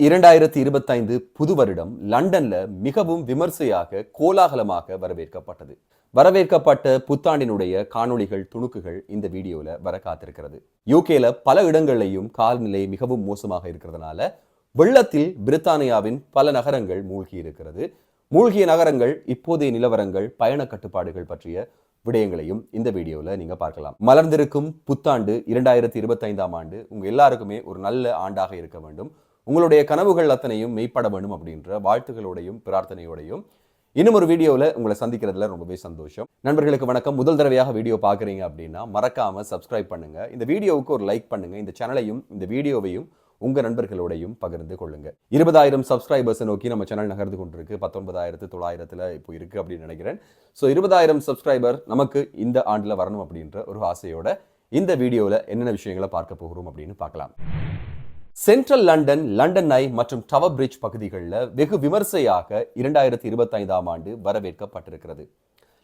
இரண்டாயிரத்தி இருபத்தைந்து புது வருடம் லண்டன்ல மிகவும் விமர்சையாக கோலாகலமாக வரவேற்கப்பட்டது. வரவேற்கப்பட்ட புத்தாண்டினுடைய காணொளிகள் துணுக்குகள் இந்த வீடியோல வர காத்திருக்கிறது. யூகேல பல இடங்கள்லையும் காலநிலை மிகவும் மோசமாக இருக்கிறதுனால வெள்ளத்தில் பிரித்தானியாவின் பல நகரங்கள் மூழ்கி இருக்கிறது. மூழ்கிய நகரங்கள் இப்போதைய நிலவரங்கள் பயண கட்டுப்பாடுகள் பற்றிய விடயங்களையும் இந்த வீடியோவில் நீங்கள் பார்க்கலாம். மலர்ந்திருக்கும் புத்தாண்டு இரண்டாயிரத்தி இருபத்தைந்தாம் ஆண்டு உங்கள் எல்லாருக்குமே ஒரு நல்ல ஆண்டாக இருக்க வேண்டும். உங்களுடைய கனவுகள் அத்தனையும் மெய்ப்பட வேண்டும் அப்படின்ற வாழ்த்துகளோடையும் பிரார்த்தனையோடையும். இன்னும் ஒரு வீடியோவில் உங்களை சந்திக்கிறதுல ரொம்பவே சந்தோஷம். நண்பர்களுக்கு வணக்கம். முதல் தடவையாக வீடியோ பார்க்குறீங்க அப்படின்னா மறக்காம சப்ஸ்கிரைப் பண்ணுங்க. இந்த வீடியோவுக்கு ஒரு லைக் பண்ணுங்கள் இந்த சேனலையும் இந்த வீடியோவையும் உங்கள் நண்பர்களோடையும் பகிர்ந்து கொள்ளுங்க. இருபதாயிரம் சப்ஸ்கிரைபர்ஸை நோக்கி நம்ம சேனல் நகர்ந்து கொண்டிருக்கு. பத்தொன்பதாயிரத்து தொள்ளாயிரத்துல இப்போ இருக்கு அப்படின்னு நினைக்கிறேன். ஸோ இருபதாயிரம் சப்ஸ்கிரைபர் நமக்கு இந்த ஆண்டில் வரணும் அப்படின்ற ஒரு ஆசையோட இந்த வீடியோவில் என்னென்ன விஷயங்களை பார்க்க போகிறோம் அப்படின்னு பார்க்கலாம். சென்ட்ரல் லண்டன் லண்டன் ஐ மற்றும் டவர் பிரிட்ஜ் பகுதிகளில் வெகு விமர்சையாக இரண்டாயிரத்தி இருபத்தைந்தாம் ஆண்டு வரவேற்கப்பட்டிருக்கிறது.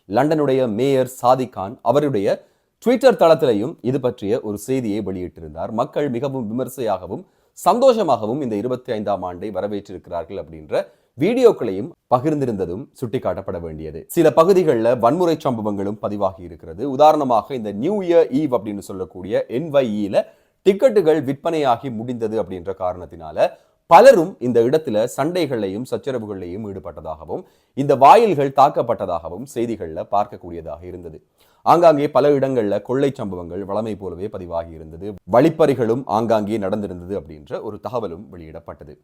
லண்டனுடைய மேயர் சாதி கான் அவருடைய ட்விட்டர் தளத்திலையும் இது பற்றிய ஒரு செய்தியை வெளியிட்டிருந்தார். மக்கள் மிகவும் விமர்சையாகவும் சந்தோஷமாகவும் இந்த இருபத்தி ஐந்தாம் ஆண்டை வரவேற்றிருக்கிறார்கள் அப்படின்ற வீடியோக்களையும் பகிர்ந்திருந்ததும் சுட்டிக்காட்டப்பட வேண்டியது. சில பகுதிகளில் வன்முறை சம்பவங்களும் பதிவாகி இருக்கிறது. உதாரணமாக இந்த நியூ இயர் ஈவ் அப்படின்னு சொல்லக்கூடிய என்வைஇல டிக்கெட்டுகள் விற்பனையாகி முடிந்தது அப்படின்ற காரணத்தினால பலரும் இந்த இடத்துல சண்டைகளையும் சச்சரவுகளையும் ஈடுபட்டதாகவும் இந்த வாயில்கள் தாக்கப்பட்டதாகவும் செய்திகள்ல பார்க்கக்கூடியதாக இருந்தது. ஆங்காங்கே பல இடங்களில் கொள்ளை சம்பவங்கள் வளமை போலவே பதிவாகி இருந்தது. வழிப்பறிகளும் ஆங்காங்கே நடந்திருந்தது அப்படின்ற ஒரு தகவலும் வெளியிடப்பட்டது.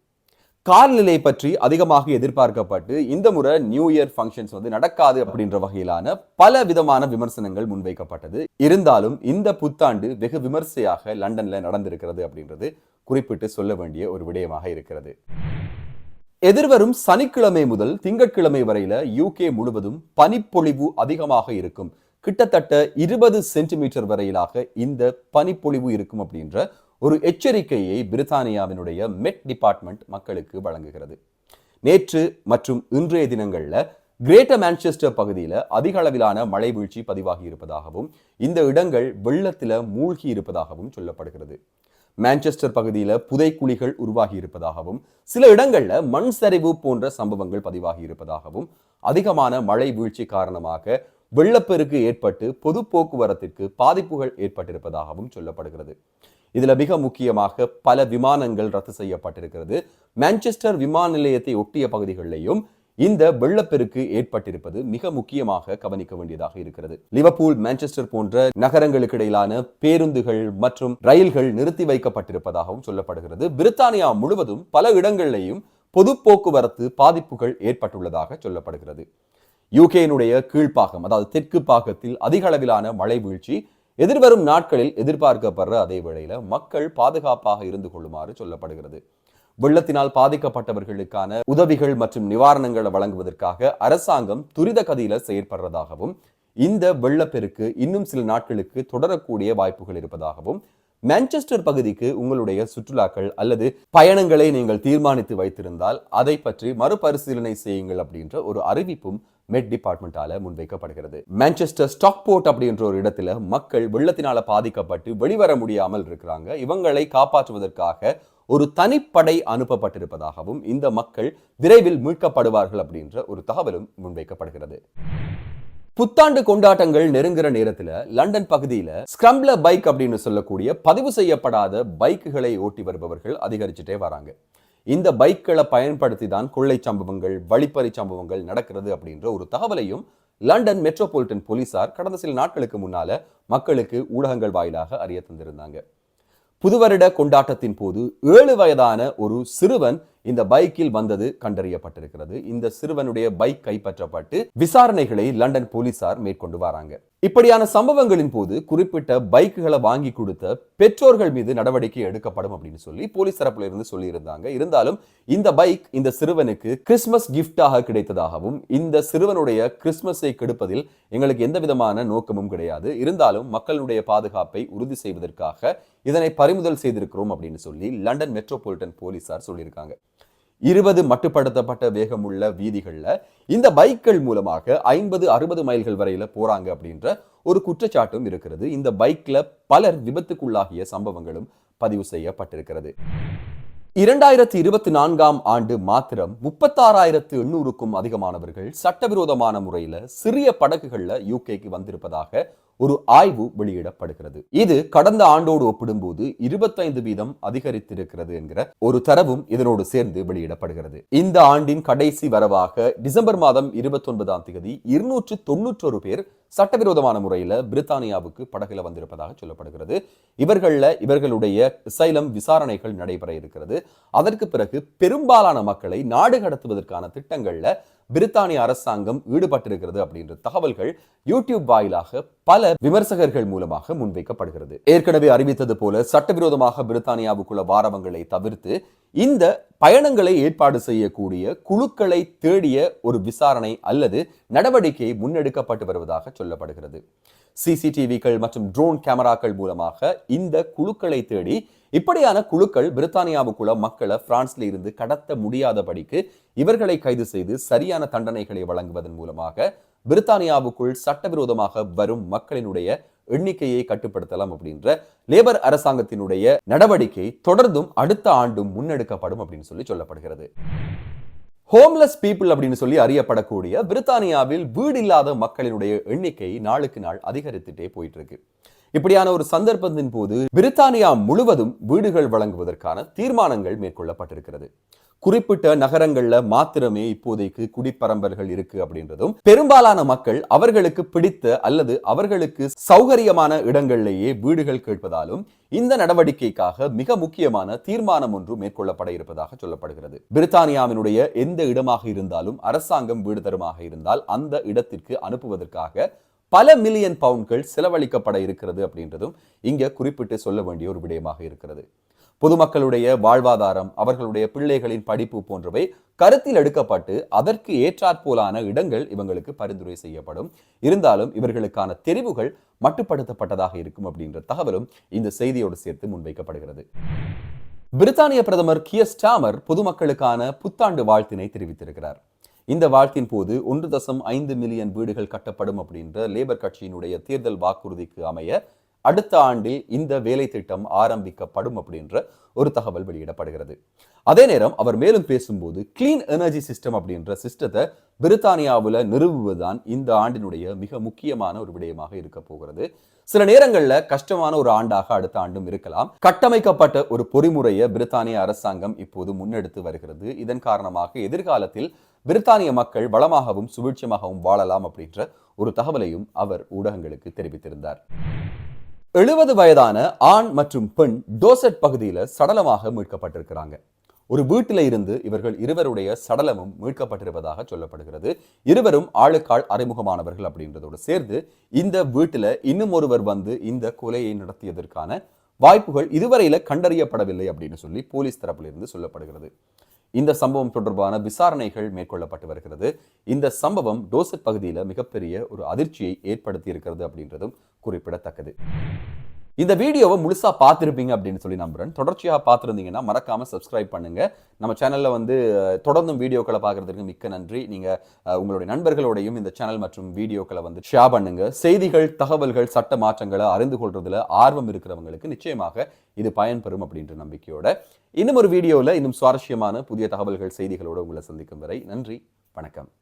காலநிலை பற்றி அதிகமாக எதிர்பார்க்கப்பட்டு இந்த முறை நியூ இயர் ஃபங்க்ஷன்ஸ் வந்து நடக்காது அப்படின்ற வகையிலான பல விதமான விமர்சனங்கள் முன்வைக்கப்பட்டது. இருந்தாலும் இந்த புத்தாண்டு வெகு விமர்சையாக லண்டன்ல நடந்திருக்கிறது அப்படின்றது குறிப்பிட்டு சொல்ல வேண்டிய ஒரு விடயமாக இருக்கிறது. எதிர்வரும் சனிக்கிழமை முதல் திங்கட்கிழமை வரையில யூகே முழுவதும் பனிப்பொழிவு அதிகமாக இருக்கும். கிட்டத்தட்ட இருபது சென்டிமீட்டர் வரையிலாக இந்த பனிப்பொழிவு இருக்கும் அப்படின்ற ஒரு எச்சரிக்கையை பிரித்தானியாவினுடைய மெட் டிபார்ட்மெண்ட் மக்களுக்கு வழங்குகிறது. நேற்று மற்றும் இன்றைய தினங்களில் கிரேட்டர் மான்செஸ்டர் பகுதியில் அதிக அளவிலான மழை வீழ்ச்சி பதிவாகி இருப்பதாகவும் இந்த இடங்கள் வெள்ளத்தில் மூழ்கி இருப்பதாகவும் சொல்லப்படுகிறது. மான்செஸ்டர் பகுதியில் புதைக்குழிகள் உருவாகி இருப்பதாகவும் சில இடங்களில் மண் சரிவு போன்ற சம்பவங்கள் பதிவாகி இருப்பதாகவும் அதிகமான மழை வீழ்ச்சி காரணமாக வெள்ளப்பெருக்கு ஏற்பட்டு பொது போக்குவரத்திற்கு பாதிப்புகள் ஏற்பட்டிருப்பதாகவும் சொல்லப்படுகிறது. இதில் மிக முக்கியமாக பல விமானங்கள் ரத்து செய்யப்பட்டிருக்கிறது. மான்செஸ்டர் விமான நிலையத்தை ஒட்டிய பகுதிகளிலேயும் இந்த வெள்ளப்பெருக்கு ஏற்பட்டிருப்பது மிக முக்கியமாக கவனிக்க வேண்டியதாக இருக்கிறது. லிவர்பூல் மான்செஸ்டர் போன்ற நகரங்களுக்கு இடையிலான பேருந்துகள் மற்றும் ரயில்கள் நிறுத்தி வைக்கப்பட்டிருப்பதாகவும் சொல்லப்படுகிறது. பிரித்தானியா முழுவதும் பல இடங்களிலேயும் பொது போக்குவரத்து பாதிப்புகள் ஏற்பட்டுள்ளதாக சொல்லப்படுகிறது. யூகேனுடைய கீழ்ப்பாகம் அதாவது தெற்கு பாகத்தில் அதிக அளவிலான மழை வீழ்ச்சி எதிர்வரும் நாட்களில் எதிர்பார்க்கப்படுற அதே வேளையில மக்கள் பாதுகாப்பாக இருந்து கொள்ளுமாறு சொல்லப்படுகிறது. வெள்ளத்தினால் பாதிக்கப்பட்டவர்களுக்கான உதவிகள் மற்றும் நிவாரணங்களை வழங்குவதற்காக அரசாங்கம் துரித கதியில செயற்படுறதாகவும் இந்த வெள்ளப்பெருக்கு இன்னும் சில நாட்களுக்கு தொடரக்கூடிய வாய்ப்புகள் இருப்பதாகவும் மான்செஸ்டர் பகுதிக்கு உங்களுடைய சுற்றுலாக்கள் அல்லது பயணங்களை நீங்கள் தீர்மானித்து வைத்திருந்தால் அதை பற்றி மறுபரிசீலனை செய்யுங்கள் அப்படின்ற ஒரு அறிவிப்பும் மெட் டிபார்ட்மெண்ட்டால முன்வைக்கப்படுகிறது. மான்செஸ்டர் ஸ்டாக் போர்ட் அப்படின்ற ஒரு இடத்துல மக்கள் வெள்ளத்தினால பாதிக்கப்பட்டு வெளிவர முடியாமல் இருக்கிறாங்க. இவங்களை காப்பாற்றுவதற்காக ஒரு தனிப்படை அனுப்பப்பட்டிருப்பதாகவும் இந்த மக்கள் விரைவில் மீட்கப்படுவார்கள் அப்படின்ற ஒரு தகவலும் முன்வைக்கப்படுகிறது. புத்தாண்டு கொண்டாட்டங்கள் நெருங்குற நேரத்தில் லண்டன் பகுதியில் ஸ்க்ரம்ல பைக் அப்படின்னு சொல்லக்கூடிய பதிவு செய்யப்படாத பைக்குகளை ஓட்டி வருபவர்கள் அதிகரிச்சுட்டே வராங்க. இந்த பைக்களை பயன்படுத்தி தான் கொள்ளை சம்பவங்கள் வழிப்பறி சம்பவங்கள் நடக்கிறது அப்படின்ற ஒரு தகவலையும் லண்டன் மெட்ரோபாலிட்டன் போலீசார் கடந்த சில நாட்களுக்கு முன்னால மக்களுக்கு ஊடகங்கள் வாயிலாக அறிய தந்திருந்தாங்க. புதுவருட கொண்டாட்டத்தின் போது ஏழு வயதான ஒரு சிறுவன் இந்த பைக்கில் வந்தது கண்டறியப்பட்டிருக்கிறது. இந்த சிறுவனுடைய பைக் கைப்பற்றப்பட்டு விசாரணைகளை லண்டன் போலீசார் மேற்கொண்டு வராங்க. இப்படியான சம்பவங்களின் போது குறிப்பிட்ட பைக்குகளை வாங்கி கொடுத்த பெற்றோர்கள் மீது நடவடிக்கை எடுக்கப்படும் அப்படின்னு சொல்லி போலீஸ் தரப்புல இருந்து சொல்லி இருந்தாங்க இருந்தாலும் இந்த பைக் இந்த சிறுவனுக்கு கிறிஸ்மஸ் கிஃப்டாக கிடைத்ததாகவும் இந்த சிறுவனுடைய கிறிஸ்மஸை கெடுப்பதில் எங்களுக்கு எந்த விதமான நோக்கமும் கிடையாது. இருந்தாலும் மக்களுடைய பாதுகாப்பை உறுதி செய்வதற்காக இதனை பறிமுதல் செய்திருக்கிறோம் அப்படின்னு சொல்லி லண்டன் மெட்ரோபாலிட்டன் போலீசார் சொல்லியிருக்காங்க. இருபது மட்டுப்படுத்தப்பட்ட உள்ள வீதிகள்ல இந்த பைக்கள் மூலமாக ஐம்பது அறுபது மைல்கள் வரையில போறாங்க அப்படின்ற ஒரு குற்றச்சாட்டும் இருக்கிறது. இந்த பைக்ல பலர் விபத்துக்குள்ளாகிய சம்பவங்களும் பதிவு செய்யப்பட்டிருக்கிறது. இரண்டாயிரத்தி இருபத்தி நான்காம் ஆண்டு மாத்திரம் முப்பத்தாறாயிரத்து எண்ணூறுக்கும் அதிகமானவர்கள் சட்டவிரோதமான முறையில சிறிய படகுகள்ல யூகேக்கு வந்திருப்பதாக ஒரு ஆய்வு வெளியிடப்படுகிறது. இது கடந்த ஆண்டோடு ஒப்பிடும்போது இருபத்தைந்து வீதம் அதிகரித்திருக்கிறது என்கிற ஒரு தரவும் இதனோடு சேர்ந்து வெளியிடப்படுகிறது. இந்த ஆண்டின் கடைசி வரவாக டிசம்பர் மாதம் இருபத்தி ஒன்பதாம் தேதி இருநூற்று தொன்னூற்றொரு பேர் சட்டவிரோதமான முறையில் பிரித்தானியாவுக்கு படகுல வந்திருப்பதாக சொல்லப்படுகிறது. இவர்களில் இவர்களுடைய சைலம் விசாரணைகள் நடைபெற இருக்கிறது. அதற்கு பிறகு பெரும்பாலான மக்களை நாடு கடத்துவதற்கான திட்டங்களில் பிரித்தானிய அரசாங்கம் ஈடுபட்டிருக்கிறது அப்படின்ற தகவல்கள் யூடியூப் வாயிலாக பல விமர்சகர்கள் மூலமாக முன்வைக்கப்படுகிறது. ஏற்கனவே அறிவித்தது போல சட்டவிரோதமாக பிரித்தானியாவுக்குள்ள வாரவங்களை தவிர்த்து இந்த பயணங்களை ஏற்பாடு செய்யக்கூடிய குழுக்களை தேடிய ஒரு விசாரணை அல்லது நடவடிக்கை முன்னெடுக்கப்பட்டு வருவதாக சொல்லப்படுகிறது. சிசிடிவிகள் மற்றும் ட்ரோன் கேமராக்கள் மூலமாக இந்த குழுக்களை தேடி இப்படியான குழுக்கள் பிரித்தானியாவுக்குள்ள மக்களை பிரான்ஸ்ல இருந்து கடத்த முடியாதபடிக்கு இவர்களை கைது செய்து சரியான தண்டனைகளை வழங்குவதன் மூலமாக பிரித்தானியாவுக்குள் சட்டவிரோதமாக வரும் மக்களினுடைய எண்ணிக்கையை கட்டுப்படுத்தலாம் அப்படின்ற லேபர் அரசாங்கத்தினுடைய நடவடிக்கை தொடர்ந்தும் அடுத்த ஆண்டும் முன்னெடுக்கப்படும் அப்படின்னு சொல்லி சொல்லப்படுகிறது. ஹோம்லெஸ் பீப்புள் அப்படின்னு சொல்லி அறியப்படக்கூடிய பிரித்தானியாவில் வீடு இல்லாத மக்களினுடைய எண்ணிக்கை நாளுக்கு நாள் அதிகரித்துட்டே போயிட்டு இருக்கு இப்படியான ஒரு சந்தர்ப்பத்தின் போது பிரித்தானியா முழுவதும் வீடுகள் வழங்குவதற்கான தீர்மானங்கள் மேற்கொள்ளப்பட்டிருக்கிறது. குறிப்பிட்ட நகரங்கள்ல மாத்திரமே இப்போதைக்கு குடிப்பரம்பர்கள் இருக்கு அப்படின்றதும் பெரும்பாலான மக்கள் அவர்களுக்கு பிடித்த அல்லது அவர்களுக்கு சௌகரியமான இடங்களிலேயே வீடுகள் கேட்பதாலும் இந்த நடவடிக்கைக்காக மிக முக்கியமான தீர்மானம் ஒன்று மேற்கொள்ளப்பட இருப்பதாக சொல்லப்படுகிறது. பிரித்தானியாவினுடைய எந்த இடமாக இருந்தாலும் அரசாங்கம் வீடு தருமாக இருந்தால் அந்த இடத்திற்கு அனுப்புவதற்காக பல மில்லியன் பவுண்ட்கள் செலவழிக்கப்பட இருக்கிறது அப்படின்றதும் இங்க குறிப்பிட்டு சொல்ல வேண்டிய ஒரு விடயமாக இருக்கிறது. பொதுமக்களுடைய வாழ்வாதாரம் அவர்களுடைய பிள்ளைகளின் படிப்பு போன்றவை கருத்தில் எடுக்கப்பட்டு அதற்கு ஏற்றாற்போலான இடங்கள் இவங்களுக்கு பரிந்துரை செய்யப்படும். இருந்தாலும் இவர்களுக்கான தெரிவுகள் மட்டுப்படுத்தப்பட்டதாக இருக்கும் அப்படின்ற தகவலும் இந்த செய்தியோடு சேர்த்து முன்வைக்கப்படுகிறது. பிரித்தானிய பிரதமர் கியர் ஸ்டாமர் பொதுமக்களுக்கான புத்தாண்டு வாழ்த்தினை தெரிவித்திருக்கிறார். இந்த வாழ்த்தின் போது ஒன்று தசம் ஐந்து மில்லியன் வீடுகள் கட்டப்படும் அப்படின்ற லேபர் கட்சியினுடைய தேர்தல் வாக்குறுதிக்கு அமைய அடுத்த ஆண்டில் இந்த வேலை திட்டம் ஆரம்பிக்கப்படும் அப்படின்ற ஒரு தகவல் வெளியிடப்படுகிறது. அதே நேரம் அவர் மேலும் பேசும்போது கிளீன் எனர்ஜி சிஸ்டம் அப்படின்ற சிஸ்டத்தை பிரித்தானியாவில் நிறுவுவதுதான் இந்த ஆண்டினுடைய மிக முக்கியமான ஒரு விடயமாக இருக்க போகிறது. சில நேரங்களில் கஷ்டமான ஒரு ஆண்டாக அடுத்த ஆண்டும் இருக்கலாம். கட்டமைக்கப்பட்ட ஒரு பொறிமுறையை பிரித்தானிய அரசாங்கம் இப்போது முன்னெடுத்து வருகிறது. இதன் காரணமாக எதிர்காலத்தில் பிரித்தானிய மக்கள் வளமாகவும் சுபிட்சமாகவும் வாழலாம் அப்படின்ற ஒரு தகவலையும் அவர் ஊடகங்களுக்கு தெரிவித்திருந்தார். எழுபது வயதான ஆண் மற்றும் பெண் டோசட் பகுதியில் சடலமாக மீட்கப்பட்டிருக்கிறாங்க. ஒரு வீட்டில இருந்து இவர்கள் இருவருடைய சடலமும் மீட்கப்பட்டிருப்பதாக சொல்லப்படுகிறது. இருவரும் ஆளுக்கால் அறிமுகமானவர்கள் அப்படின்றதோடு சேர்ந்து இந்த வீட்டில் இன்னும் ஒருவர் வந்து இந்த கொலையை நடத்தியதற்கான வாய்ப்புகள் இதுவரையில கண்டறியப்படவில்லை அப்படின்னு சொல்லி போலீஸ் தரப்பிலிருந்து சொல்லப்படுகிறது. இந்த சம்பவம் தொடர்பான விசாரணைகள் மேற்கொள்ளப்பட்டு வருகிறது. இந்த சம்பவம் டோசட் பகுதியில் மிகப்பெரிய ஒரு அதிர்ச்சியை ஏற்படுத்தி இருக்கிறது அப்படின்றதும் குறிப்பிடத்தக்கது. இந்த வீடியோவை முழுசாக பார்த்துருப்பீங்க அப்படின்னு சொல்லி நம்புகிறேன் தொடர்ச்சியாக பார்த்துருந்தீங்கன்னா மறக்காமல் சப்ஸ்கிரைப் பண்ணுங்கள் நம்ம சேனலில் வந்து தொடர்ந்தும் வீடியோக்களை பார்க்கறதுக்கு மிக்க நன்றி. நீங்கள் உங்களுடைய நண்பர்களோடையும் இந்த சேனல் மற்றும் வீடியோக்களை வந்து ஷேர் பண்ணுங்கள் செய்திகள் தகவல்கள் சட்ட மாற்றங்களை அறிந்து கொள்றதுல ஆர்வம் இருக்கிறவங்களுக்கு நிச்சயமாக இது பயன்பெறும் அப்படின்ற நம்பிக்கையோட. இன்னும் ஒரு வீடியோவில் இன்னும் சுவாரஸ்யமான புதிய தகவல்கள் செய்திகளோடு உங்களை சந்திக்கும் வரை நன்றி வணக்கம்.